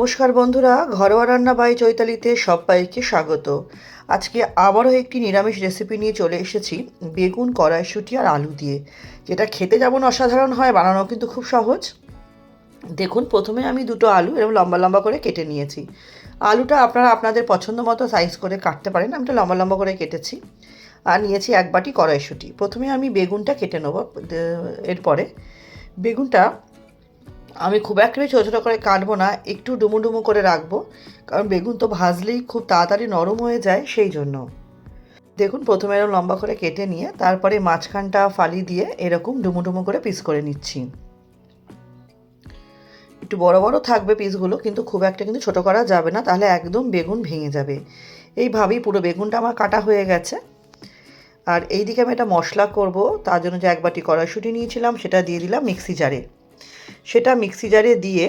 নমস্কার বন্ধুরা, ঘরোয়া রান্না বাই চৈতালিতে সবাইকে স্বাগত। আজকে আবারও একটি নিরামিষ রেসিপি নিয়ে চলে এসেছি, বেগুন, কড়াইশুঁটি আর আলু দিয়ে। যেটা খেতে যেমন অসাধারণ হয় বানানো কিন্তু খুব সহজ। দেখুন, প্রথমে আমি দুটো আলু এরকম লম্বা লম্বা করে কেটে নিয়েছি। আলুটা আপনারা আপনাদের পছন্দ মতো সাইজ করে কাটতে পারেন, আমি তো লম্বা লম্বা করে কেটেছি। আর নিয়েছি এক বাটি কড়াইশুঁটি। প্রথমে আমি বেগুনটা কেটে নেব এরপরে। বেগুনটা আমি খুব একটা ছোটো ছোটো করে কাটবো না, একটু ডুমু ডুমু করে রাখব, কারণ বেগুন তো ভাজলেই খুব তাড়াতাড়ি নরম হয়ে যায় সেই জন্য। দেখুন, প্রথমে এরকম লম্বা করে কেটে নিয়ে, তারপরে মাঝখানটা ফালি দিয়ে এরকম ডুমু ডুমু করে পিস করে নিচ্ছি। একটু বড় বড় থাকবে পিসগুলো, কিন্তু খুব একটা কিন্তু ছোটো করা যাবে না, তাহলে একদম বেগুন ভেঙে যাবে। এইভাবেই পুরো বেগুনটা আমার কাটা হয়ে গেছে। আর এই দিকে আমি একটা মশলা করব, তার জন্য যে এক বাটি কড়াইশুঁটি নিয়েছিলাম, সেটা দিয়ে দিলাম মিক্সি জারে। সেটা মিক্সি জারে দিয়ে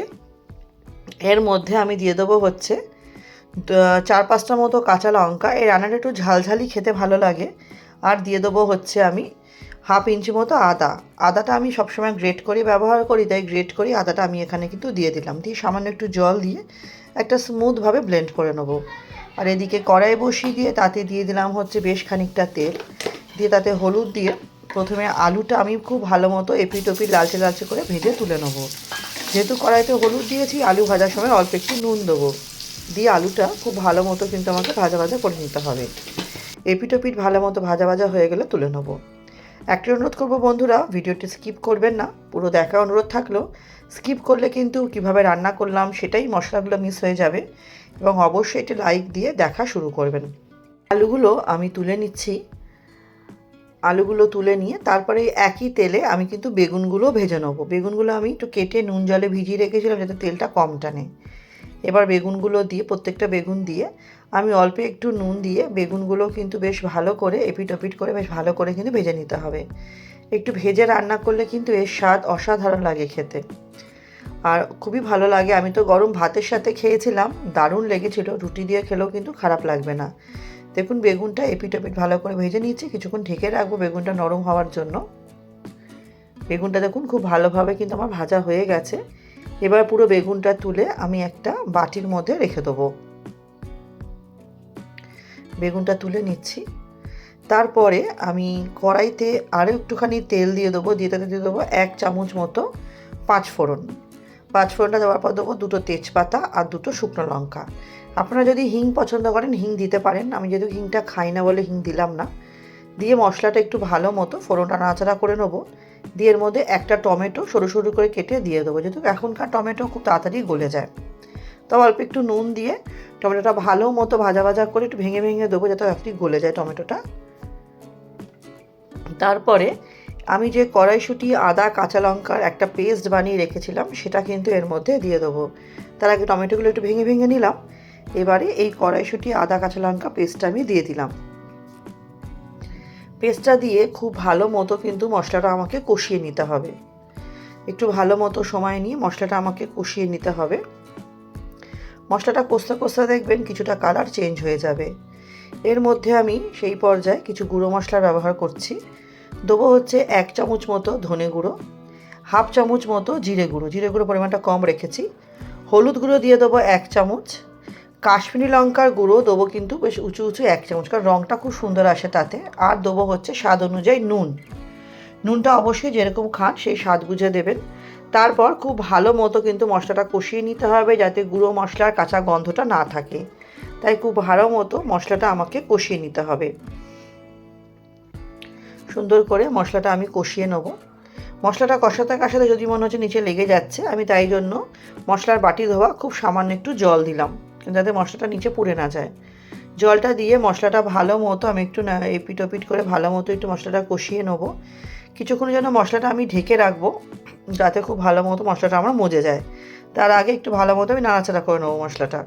এর মধ্যে আমি দিয়ে দেবো হচ্ছে চার পাঁচটা মতো কাঁচা লঙ্কা। এই রান্নাটা একটু ঝালঝালি খেতে ভালো লাগে। আর দিয়ে দেবো হচ্ছে আমি হাফ ইঞ্চি মতো আদা। আদাটা আমি সবসময় গ্রেট করে ব্যবহার করি, তাই গ্রেট করি আদাটা আমি এখানে কিন্তু দিয়ে দিলাম। দিয়ে সামান্য একটু জল দিয়ে একটা স্মুথভাবে ব্লেন্ড করে নেব। আর এদিকে কড়াই বসিয়ে দিয়ে তাতে দিয়ে দিলাম হচ্ছে বেশ খানিকটা তেল। দিয়ে তাতে হলুদ দিয়ে প্রথমে আলুটা আমি খুব ভালো মতো এপিট ওপিট লালচে লালচে করে ভেজে তুলে নেব। যেহেতু কড়াইতে হলুদ দিয়েছি, আলু ভাজার সময় অল্প একটু নুন দেবো। দিয়ে আলুটা খুব ভালো মতো কিন্তু আমাকে ভাজা ভাজা করে নিতে হবে। এপিট ওপিট ভালো মতো ভাজা ভাজা হয়ে গেলে তুলে নেব। একটি অনুরোধ করব বন্ধুরা, ভিডিওটি স্কিপ করবেন না, পুরো দেখা অনুরোধ থাকলেও স্কিপ করলে কিন্তু কীভাবে রান্না করলাম সেটাই মশলাগুলো মিস হয়ে যাবে এবং অবশ্যই এটি লাইক দিয়ে দেখা শুরু করবেন। আলুগুলো আমি তুলে নিচ্ছি। আলুগুলো তুলে নিয়ে তারপরে একই তেলে আমি কিন্তু বেগুনগুলো ভেজে নেব। বেগুনগুলো আমি একটু কেটে নুন জলে ভিজিয়ে রেখেছিলাম যাতে তেলটা কম টানে। এবার বেগুনগুলো দিয়ে, প্রত্যেকটা বেগুন দিয়ে আমি অল্প একটু নুন দিয়ে বেগুনগুলো কিন্তু বেশ ভালো করে এপিট ওপিট করে বেশ ভালো করে কিন্তু ভেজে নিতে হবে। একটু ভেজে রান্না করলে কিন্তু এর স্বাদ অসাধারণ লাগে খেতে। আর খুবই ভালো লাগে। আমি তো গরম ভাতের সাথে খেয়েছিলাম, দারুণ লেগেছিল। রুটি দিয়ে খেলেও কিন্তু খারাপ লাগবে না। দেখুন, বেগুনটা এপিট ওপিট ভালো করে ভেজে নিচ্ছি কিছুক্ষণ ঢেকে রাখব বেগুনটা নরম হওয়ার জন্য। বেগুনটা দেখুন, খুব ভালোভাবে কিন্তু আমার ভাজা হয়ে গেছে। এবার পুরো বেগুনটা তুলে আমি একটা বাটির মধ্যে রেখে দেবো। বেগুনটা তুলে নিচ্ছি। তারপরে আমি কড়াইতে আরও একটুখানি তেল দিয়ে দেবো, দিয়ে তাতে দিয়ে দেবো এক চামচ মতো পাঁচ ফোড়ন পাঁচ ফোড়নটা দেওয়ার পর দেবো দুটো তেজপাতা আর দুটো শুকনো লঙ্কা। আপনারা যদি হিং পছন্দ করেন, হিং দিতে পারেন। আমি যেহেতু হিংটা খাই না বলে হিং দিলাম না। দিয়ে মশলাটা একটু ভালো মতো ফোড়নটা নাড়াচাড়া করে নেব। দিয়ে এর মধ্যে একটা টমেটো সরু সরু করে কেটে দিয়ে দেবো। যেহেতু এখনকার টমেটো খুব তাড়াতাড়ি গলে যায়। তো অল্প একটু নুন দিয়ে টমেটোটা ভালো মতো ভাজা ভাজা করে একটু ভেঙে ভেঙে দেবো, যাতে একটু গলে যায় টমেটোটা। তারপরে আমি যে কড়াইশুঁটি, আদা, কাঁচা লঙ্কার একটা পেস্ট বানিয়ে রেখেছিলাম, সেটা কিন্তু এর মধ্যে দিয়ে দেবো। তার আগে টমেটোগুলো একটু ভেঙে ভেঙে নিলাম। এবারে এই কড়াইশুঁটি, আদা, কাঁচা লঙ্কা পেস্টটা আমি দিয়ে দিলাম। পেস্টটা দিয়ে খুব ভালো মতো কিন্তু মশলাটা আমাকে কষিয়ে নিতে হবে। একটু ভালো মতো সময় নিয়ে মশলাটা আমাকে কষিয়ে নিতে হবে। মশলাটা কষতে কষতে দেখবেন কিছুটা কালার চেঞ্জ হয়ে যাবে। এর মধ্যে আমি সেই পর্যায়ে কিছু গুঁড়ো মশলা ব্যবহার করছি। দেবো হচ্ছে এক চামচ মতো ধনে গুঁড়ো, হাফ চামচ মতো জিরে গুঁড়ো। জিরে গুঁড়ো পরিমাণটা কম রেখেছি। হলুদ গুঁড়ো দিয়ে দেবো এক চামচ। কাশ্মীরি লঙ্কার গুঁড়ো দেবো কিন্তু বেশ উঁচু উঁচু এক চামচ, কারণ রঙটা খুব সুন্দর আসে তাতে। আর দেবো হচ্ছে স্বাদ অনুযায়ী নুন। নুনটা অবশ্যই যেরকম খান সেই স্বাদ বুঝে দেবেন। তারপর খুব ভালো মতো কিন্তু মশলাটা কষিয়ে নিতে হবে যাতে গুঁড়ো মশলার কাঁচা গন্ধটা না থাকে। তাই খুব ভালো মতো মশলাটা আমাকে কষিয়ে নিতে হবে। সুন্দর করে মশলাটা আমি কষিয়ে নেব। মশলাটা কষাতে কষাতে যদি মনে হচ্ছে নিচে লেগে যাচ্ছে, আমি তাই জন্য মশলার বাটি ধোয়া খুব সামান্য একটু জল দিলাম, যাতে মশলাটা নিচে পুড়ে না যায়। জলটা দিয়ে মশলাটা ভালো মতো আমি একটু এপিট ওপিট করে ভালো মতো একটু মশলাটা কষিয়ে নেব। কিছুক্ষণের জন্য মশলাটা আমি ঢেকে রাখব, যাতে খুব ভালো মতো মশলাটা আমার মজে যায়। তার আগে একটু ভালো মতো আমি নাড়াচাড়া করে নেব মশলাটা।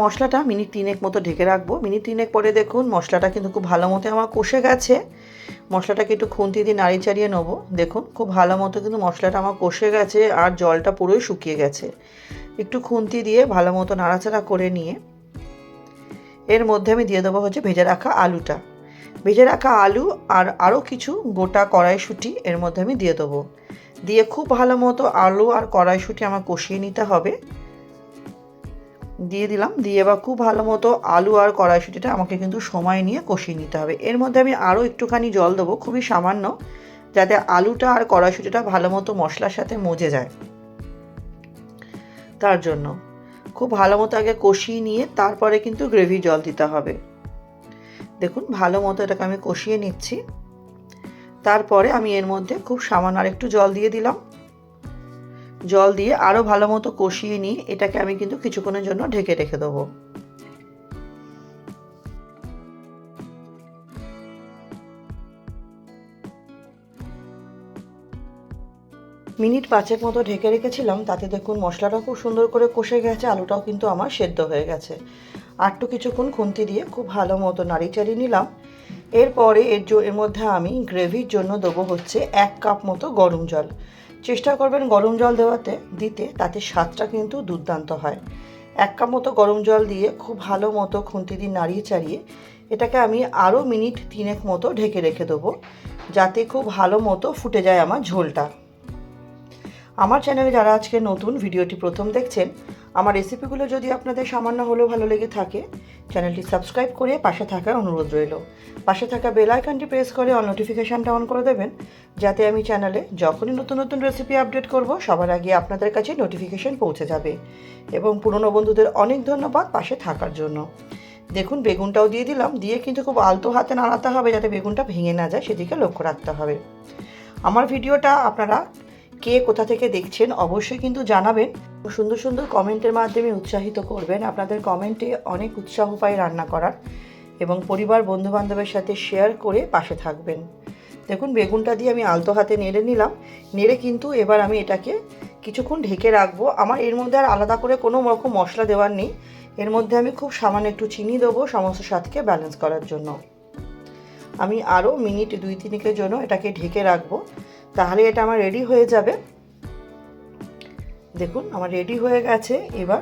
মশলাটা মিনিট তিনেক মতো ঢেকে রাখব। মিনিট তিনেক পরে দেখুন, মশলাটা কিন্তু খুব ভালো মতো আমার কষে গেছে। মশলাটাকে একটু খুন্তি দিয়ে নাড়ি চাড়িয়ে নেব। দেখুন, খুব ভালো মতো কিন্তু মশলাটা আমার কষে গেছে আর জলটা পুরোই শুকিয়ে গেছে। একটু খুন্তি দিয়ে ভালো মতো নাড়াচাড়া করে নিয়ে এর মধ্যে আমি দিয়ে দেবো হচ্ছে ভেজে রাখা আলুটা। ভেজে রাখা আলু আর আরও কিছু গোটা কড়াইশুঁটি এর মধ্যে আমি দিয়ে দেবো। দিয়ে খুব ভালো মতো আলু আর কড়াইশুঁটি আমার কষিয়ে নিতে হবে। দিয়ে দিলাম। দিয়ে এবার খুব ভালো মতো আলু আর কড়াইশুঁটিটা আমাকে কিন্তু সময় নিয়ে কষিয়ে নিতে হবে। এর মধ্যে আমি আরও একটুখানি জল দেবো, খুবই সামান্য, যাতে আলুটা আর কড়াইশুঁটিটা ভালো মতো মশলার সাথে মজে যায়। তার জন্য খুব ভালো মতো আগে কষিয়ে নিয়ে তারপরে কিন্তু গ্রেভি জল দিতে হবে। দেখুন, ভালো মতো এটাকে আমি কষিয়ে নিচ্ছি। তারপরে আমি এর মধ্যে খুব সামান্য আর একটু জল দিয়ে দিলাম। জল দিয়ে আরও ভালো মতো কষিয়ে নিয়ে এটাকে আমি কিন্তু কিছুক্ষণের জন্য ঢেকে রেখে দেবো। মিনিট পাঁচেক মতো ঢেকে রেখেছিলাম, তাতে দেখুন মশলাটাও খুব সুন্দর করে কষে গেছে, আলুটাও কিন্তু আমার সেদ্ধ হয়ে গেছে। আরটু কিছুক্ষণ খুন্তি দিয়ে খুব ভালো মতো নাড়ি চাড়িয়ে নিলাম। এরপরে এর এর মধ্যে আমি গ্রেভির জন্য দেবো হচ্ছে এক কাপ মতো গরম জল। চেষ্টা করবেন গরম জল দেওয়াতে, দিতে, তাতে স্বাদটা কিন্তু দুর্দান্ত হয়। এক কাপ মতো গরম জল দিয়ে খুব ভালো মতো খুন্তি দিয়ে নাড়িয়ে চাড়িয়ে, এটাকে আমি আরও মিনিট তিনেক মতো ঢেকে রেখে দেবো, যাতে খুব ভালো মতো ফুটে যায় আমার ঝোলটা। আমার চ্যানেলে যারা আজকে নতুন, ভিডিওটি প্রথম দেখছেন আমার রেসিপিগুলো যদি আপনাদের সামান্য হলেও ভালো লেগে থাকে চ্যানেলটি সাবস্ক্রাইব করে পাশে থাকার অনুরোধ রইল। পাশে থাকা বেল আইকনটি প্রেস করে অল নোটিফিকেশানটা অন করে দেবেন, যাতে আমি চ্যানেলে যখনই নতুন নতুন রেসিপি আপডেট করব, সবার আগে আপনাদের কাছে নোটিফিকেশান পৌঁছে যাবে। এবং পুরনো বন্ধুদের অনেক ধন্যবাদ পাশে থাকার জন্য। দেখুন, বেগুনটাও দিয়ে দিলাম, দিয়ে কিন্তু খুব আলতো হাতে নাড়াতে হবে যাতে বেগুনটা ভেঙে না যায়, সেদিকে লক্ষ্য রাখতে হবে। আমার ভিডিওটা আপনারা কে কোথা থেকে দেখছেন অবশ্যই কিন্তু জানাবেন। সুন্দর সুন্দর কমেন্টের মাধ্যমে উৎসাহিত করবেন। আপনাদের কমেন্টে অনেক উৎসাহ পাই রান্না করার এবং পরিবার বন্ধুবান্ধবের সাথে শেয়ার করে পাশে থাকবেন। দেখুন, বেগুনটা দিয়ে আমি আলতো হাতে নেড়ে নিলাম। নেড়ে কিন্তু এবার আমি এটাকে কিছুক্ষণ ঢেকে রাখব। আমার এর মধ্যে আর আলাদা করে কোনো রকম মশলা দেওয়ার নেই। এর মধ্যে আমি খুব সামান্য একটু চিনি দেবো সমস্ত স্বাদকে ব্যালেন্স করার জন্য। আমি আরও মিনিট দুই তিনিকের জন্য এটাকে ঢেকে রাখব। তাহলে এটা আমার রেডি হয়ে যাবে। দেখুন, আমার রেডি হয়ে গেছে। এবার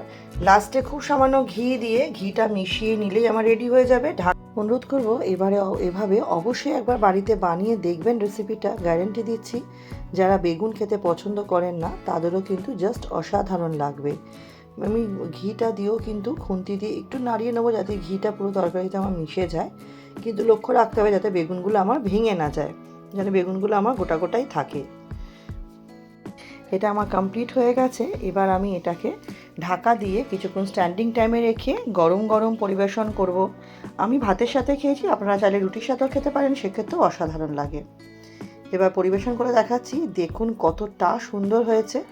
লাস্টে খুব সামান্য ঘি দিয়ে ঘিটা মিশিয়ে নিলেই আমার রেডি হয়ে যাবে। ঢাক অনুরোধ করব, এবারে এভাবে অবশ্যই একবার বাড়িতে বানিয়ে দেখবেন রেসিপিটা গ্যারেন্টি দিচ্ছি, যারা বেগুন খেতে পছন্দ করেন না, তাদেরও কিন্তু জাস্ট অসাধারণ লাগবে। আমি ঘিটা দিয়েও কিন্তু খুন্তি দিয়ে একটু নাড়িয়ে নেব যাতে ঘিটা পুরো তরকারিতে আমার মিশে যায়। কিন্তু লক্ষ্য রাখতে হবে যাতে বেগুনগুলো আমার ভেঙে না যায়। যেন বেগুনগুলো আমার গোটা গোটাই থাকে। এটা আমার কমপ্লিট হয়ে গেছে। এবার আমি এটাকে ঢাকা দিয়ে কিছুক্ষণ স্ট্যান্ডিং টাইমে রেখে গরম গরম পরিবেশন করব। আমি ভাতের সাথে খেয়েছি, আপনারা চাইলে রুটির সাথেও খেতে পারেন, সেক্ষেত্রেও অসাধারণ লাগে। এবার পরিবেশন করে দেখাচ্ছি, দেখুন কতটা সুন্দর হয়েছে।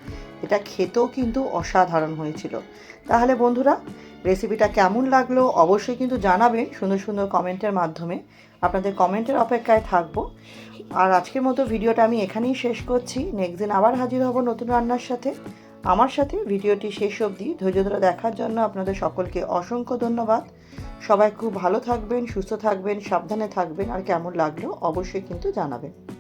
এটা খেতেও কিন্তু অসাধারণ হয়েছিল। তাহলে বন্ধুরা রেসিপিটা কেমন লাগল অবশ্যই কিন্তু জানাবেন সুন্দর সুন্দর কমেন্টের মাধ্যমে। আপনাদের কমেন্টের অপেক্ষায় থাকব। আর আজকের মতো ভিডিওটা আমি এখানেই শেষ করছি। নেক্সট দিন আবার হাজির হব নতুন রান্নার সাথে। আমার সাথে ভিডিওটি শেষ অবধি ধৈর্য ধরে দেখার জন্য আপনাদের সকলকে অসংখ্য ধন্যবাদ। সবাই খুব ভালো থাকবেন, সুস্থ থাকবেন, সাবধানে থাকবেন, আর কেমন লাগল অবশ্যই কিন্তু জানাবেন।